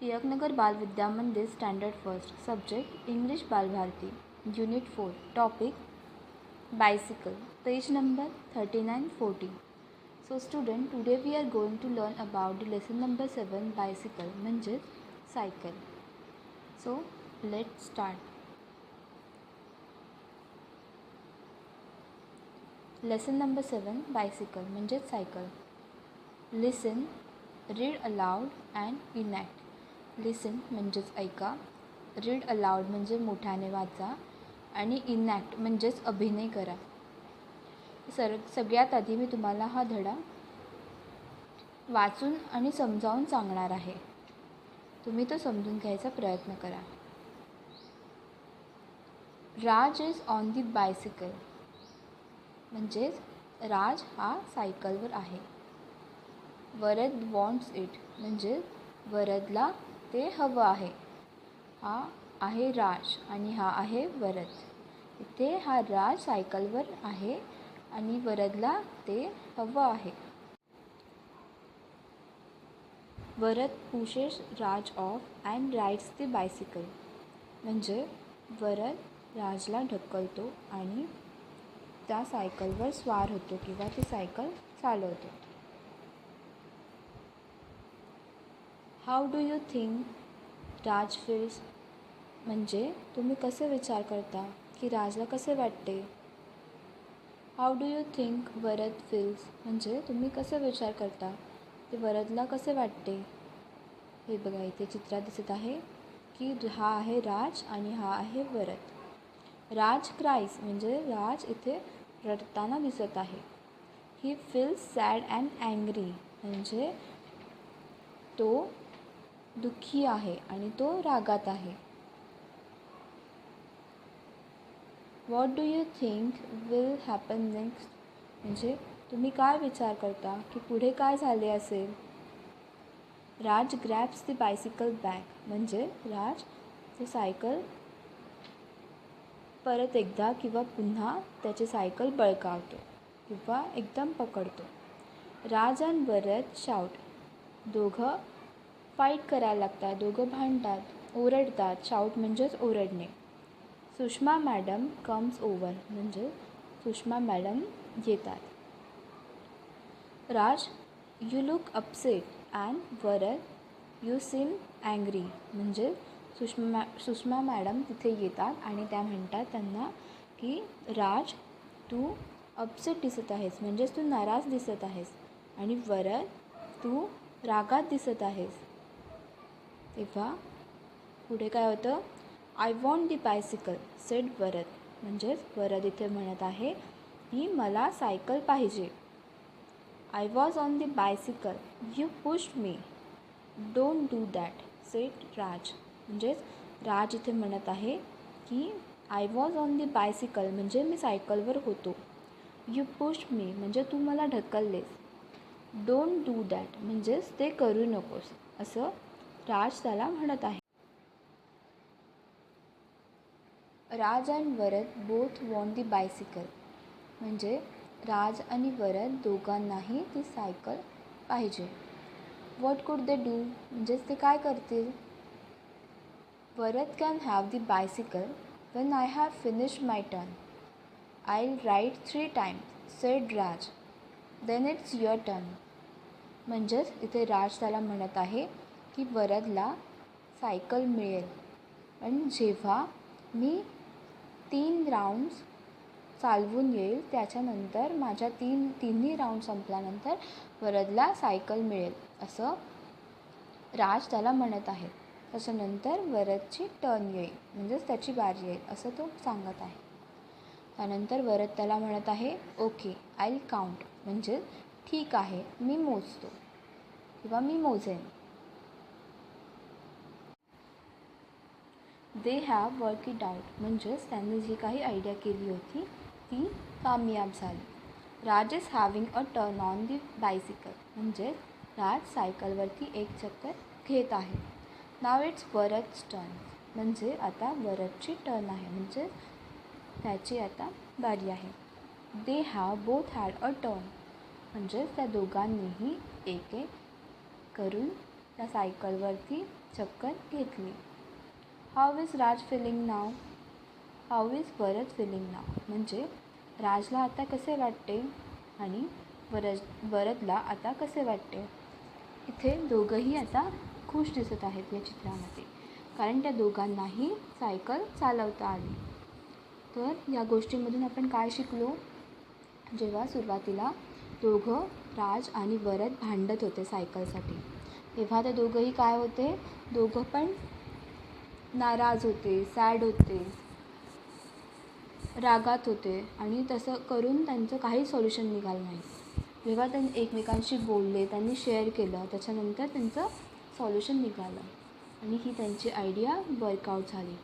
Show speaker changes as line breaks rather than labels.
Tilaknagar Balvidya Mandir standard first subject English Balbharati unit four topic bicycle page number 39 40 so student today we are going to learn about the lesson number 7 bicycle म्हणजेच cycle so let's start lesson number 7 bicycle म्हणजेच cycle listen read aloud and enact listen म्हणजेच ऐका. Read aloud म्हणजे मोठ्याने वाचा आणि enact म्हणजेच अभिनय करा. सर सगळ्यात आधी मी तुम्हाला हा धडा वाचून आणि समजावून सांगणार आहे. तुम्ही तो समजून घ्यायचा प्रयत्न करा. Raj is on the bicycle म्हणजेच राज हा सायकलवर आहे. वरद वॉन्ट्स इट म्हणजे वरदला ते हवं आहे. हा आहे राज आणि हा आहे वरद. इथे हा राज सायकलवर आहे आणि वरदला ते हवं आहे. Varad pushes Raj off and rides the bicycle. म्हणजे वरद राजला ढकलतो आणि त्या सायकलवर स्वार होतो किंवा ती सायकल चालवतो. How do you think Raj feels म्हणजे तुम्ही कसे विचार करता की राजला कसे वाटते? How do you think Varad feels म्हणजे तुम्ही कसे विचार करता की वरदला कसे वाटते? हे बघा इथे चित्रात दिसत आहे की हा आहे राज आणि हा आहे वरद. राज क्राईस म्हणजे राज इथे रडताना दिसत आहे. He feels sad and angry म्हणजे तो दुःखी आहे आणि तो रागात आहे. What do you think will happen next म्हणजे तुम्ही काय विचार करता? की पुढे काय झाले असेल? Raj grabs the bicycle back म्हणजे राज ते सायकल परत एकदा किंवा पुन्हा त्याची सायकल बळकावतो किंवा एकदम पकडतो. राज आणि वरद शाऊट दोघं फाईट करायला लागतात दोघं भांडतात ओरडतात. शाऊट म्हणजेच ओरडणे. सुषमा मॅडम कम्स ओवर म्हणजे सुषमा मॅडम येतात. Raj you look upset and Varad you seem angry म्हणजे सुषमा मॅ सुषमा मॅडम तिथे येतात आणि त्या म्हणतात त्यांना की राज तू अपसेट दिसत आहेस म्हणजेच तू नाराज दिसत आहेस आणि वरद तू रागात दिसत आहेस. तेव्हा पुढे काय होतं? I want the bicycle said Varad म्हणजेच वरद इथे म्हणत आहे ही मला सायकल पाहिजे. I was on the bicycle you pushed me don't do that said Raj म्हणजेच राज इथे म्हणत आहे की I was on the bicycle म्हणजे मी सायकलवर होतो. यू पुश्ड मी म्हणजे तू मला ढकललेस. डोंट डू दॅट म्हणजेच ते करू नकोस असं राज त्याला म्हणत आहे. Raj and Varad both want the bicycle. म्हणजे राज आणि वरद दोघांनाही ती सायकल पाहिजे. वॉट कुड दे डू म्हणजेच ते काय करतील? Varad can have the bicycle when I have finish my turn I ride three times said Raj then it's your turn म्हणजेच इथे राज त्याला म्हणत आहे की वरदला सायकल मिळेल. पण जेव्हा मी तीन राऊंड्स चालवून येईल त्याच्यानंतर माझ्या तीन तिन्ही राऊंड संपल्यानंतर वरदला सायकल मिळेल असं राज त्याला म्हणत आहे. त्याच्यानंतर वरदची टर्न येईल म्हणजेच त्याची बारी येईल असं तो सांगत आहे. त्यानंतर वरद त्याला म्हणत आहे ओके आय काउंट म्हणजे ठीक आहे मी मोजतो. किंवा मी मोजेन. They have work it out म्हणजेच त्यांनी जी काही आयडिया केली होती ती कामयाब झाली. म्हणजे Raj is having a turn on the bicycle म्हणजेच राज सायकलवरती एक चक्कर घेत आहे. नाव इट्स वरच टर्न म्हणजे आता वरदची टर्न आहे. म्हणजे त्याची आता बारी आहे. They have both had a turn म्हणजेच त्या दोघांनीही एक एक करून त्या सायकलवरती चक्कर घेतली. How is Raj feeling now how is Varad feeling now म्हणजे राजला आता कसे वाटते? आणि वरज वरदला आता कसे वाटते? इथे दोघंही आता खुश दिसत आहेत या चित्रामध्ये. कारण त्या दोघांनाही सायकल चालवता आली. तर या गोष्टीमधून आपण काय शिकलो? जेव्हा सुरुवातीला दोघं राज आणि वरद भांडत होते सायकलसाठी तेव्हा ते दोघंही काय होते? दोघं पण नाराज होते सॅड होते रागात होते आणि तसं करून त्यांचं काही सोल्युशन निघालं नाही. जेव्हा त्यांनी एकमेकांशी बोलले त्यांनी शेअर केलं त्याच्यानंतर त्यांचं सॉल्युशन निघालं आणि ही त्यांची आयडिया वर्कआउट झाली.